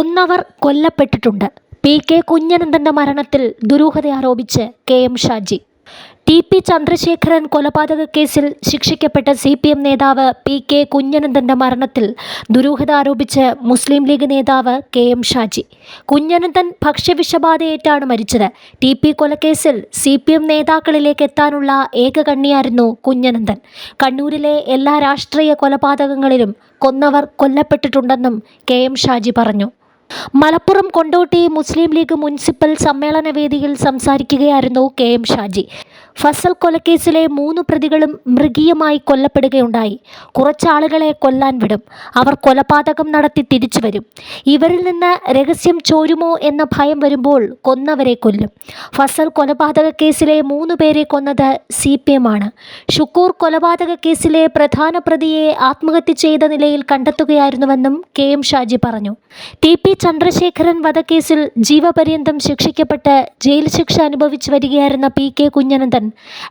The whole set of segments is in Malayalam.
കൊന്നവർ കൊല്ലപ്പെട്ടിട്ടുണ്ട്. പി കെ കുഞ്ഞനന്ദന്റെ മരണത്തിൽ ദുരൂഹത ആരോപിച്ച് K M Shaji. T P Chandrasekharan കൊലപാതക കേസിൽ ശിക്ഷിക്കപ്പെട്ട സി പി എം നേതാവ് പി കെ കുഞ്ഞനന്ദന്റെ മരണത്തിൽ ദുരൂഹത ആരോപിച്ച് മുസ്ലിം ലീഗ് നേതാവ് കെ എം ഷാജി. കുഞ്ഞനന്ദൻ ഭക്ഷ്യവിഷബാധയേറ്റാണ് മരിച്ചത്. ടി പി കൊലക്കേസിൽ സി പി എം നേതാക്കളിലേക്ക് എത്താനുള്ള ഏക കണ്ണിയായിരുന്നു കുഞ്ഞനന്ദൻ. കണ്ണൂരിലെ എല്ലാ രാഷ്ട്രീയ കൊലപാതകങ്ങളിലും കൊന്നവർ കൊല്ലപ്പെട്ടിട്ടുണ്ടെന്നും കെ എം ഷാജി പറഞ്ഞു. Malappuram Kondotty Muslim League municipal സമ്മേളന വേദിയിൽ സംസാരിക്കുകയായിരുന്നു കെ എം ഷാജി. ഫസൽ കൊലക്കേസിലെ മൂന്ന് പ്രതികളും മൃഗീയമായി കൊല്ലപ്പെടുകയുണ്ടായി. കുറച്ചാളുകളെ കൊല്ലാൻ വിടും. അവർ കൊലപാതകം നടത്തി തിരിച്ചു വരും. ഇവരിൽ നിന്ന് രഹസ്യം ചോരുമോ എന്ന ഭയം വരുമ്പോൾ കൊന്നവരെ കൊല്ലും. ഫസൽ കൊലപാതക കേസിലെ മൂന്ന് പേരെ കൊന്നത് സി പി എം ആണ്. ഷുക്കൂർ കൊലപാതക കേസിലെ പ്രധാന പ്രതിയെ ആത്മഹത്യ ചെയ്ത നിലയിൽ കണ്ടെത്തുകയായിരുന്നുവെന്നും കെ എം ഷാജി പറഞ്ഞു. ടി പി ചന്ദ്രശേഖരൻ വധക്കേസിൽ ജീവപര്യന്തം ശിക്ഷിക്കപ്പെട്ട് ജയിൽ ശിക്ഷ അനുഭവിച്ചു വരികയായിരുന്ന പി കെ കുഞ്ഞനന്ദൻ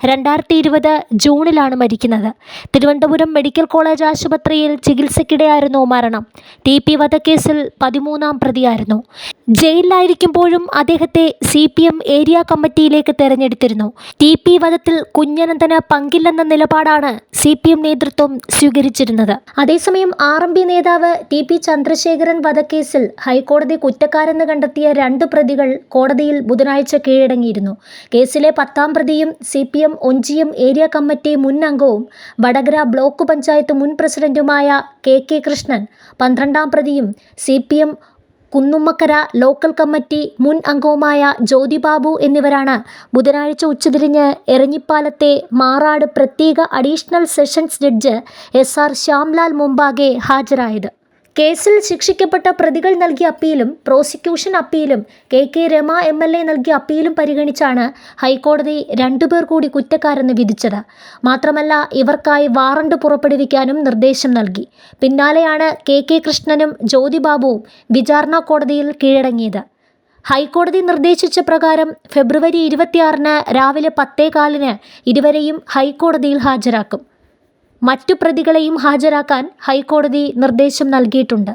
രണ്ടായിരത്തി ഇരുപത് ജൂണിലാണ് മരിക്കുന്നത്. തിരുവനന്തപുരം മെഡിക്കൽ കോളേജ് ആശുപത്രിയിൽ ചികിത്സയ്ക്കിടെയായിരുന്നു മരണം. ടി പി വധക്കേസിൽ പതിമൂന്നാം പ്രതിയായിരുന്നു. ജയിലിലായിരിക്കുമ്പോഴും അദ്ദേഹത്തെ സി പി എം ഏരിയ കമ്മിറ്റിയിലേക്ക് തെരഞ്ഞെടുത്തിരുന്നു. ടി പി വധത്തിൽ കുഞ്ഞനന്ദന് പങ്കില്ലെന്ന നിലപാടാണ് സി പി എം നേതൃത്വം സ്വീകരിച്ചിരുന്നത്. അതേസമയം ആർ എം പി നേതാവ് ടി പി ചന്ദ്രശേഖരൻ വധക്കേസിൽ ഹൈക്കോടതി കുറ്റക്കാരെന്ന് കണ്ടെത്തിയ രണ്ട് പ്രതികൾ കോടതിയിൽ ബുധനാഴ്ച കീഴടങ്ങിയിരുന്നു. കേസിലെ പത്താം പ്രതിയും C P M Onchiyam area committee മുൻ അംഗവും വടകര ബ്ലോക്ക് പഞ്ചായത്ത് മുൻ പ്രസിഡന്റുമായ കെ കെ കൃഷ്ണൻ പന്ത്രണ്ടാം പ്രതിയും C P M Kunnummakkara local committee മുൻ അംഗവുമായ ജ്യോതിബാബു എന്നിവരാണ് ബുധനാഴ്ച ഉച്ചതിരിഞ്ഞ് എരഞ്ഞിപ്പാലത്തെ മാറാട് പ്രത്യേക additional sessions judge S R Shyamlal മുമ്പാകെ ഹാജരായത്. കേസിൽ ശിക്ഷിക്കപ്പെട്ട പ്രതികൾ നൽകിയ അപ്പീലും prosecution അപ്പീലും K K Rema M L A നൽകിയ അപ്പീലും പരിഗണിച്ചാണ് ഹൈക്കോടതി രണ്ടുപേർ കൂടി കുറ്റക്കാരെന്ന് വിധിച്ചത്. മാത്രമല്ല ഇവർക്കായി വാറണ്ട് പുറപ്പെടുവിക്കാനും നിർദ്ദേശം നൽകി. പിന്നാലെയാണ് കെ കെ കൃഷ്ണനും ജ്യോതിബാബുവും വിചാരണ കോടതിയിൽ കീഴടങ്ങിയത്. ഹൈക്കോടതി നിർദ്ദേശിച്ച പ്രകാരം ഫെബ്രുവരി ഇരുപത്തിയാറിന് രാവിലെ പത്തേകാലിന് ഇരുവരെയും ഹൈക്കോടതിയിൽ ഹാജരാക്കും. മറ്റു പ്രതികളെയും ഹാജരാക്കാൻ ഹൈക്കോടതി നിർദ്ദേശം നൽകിയിട്ടുണ്ട്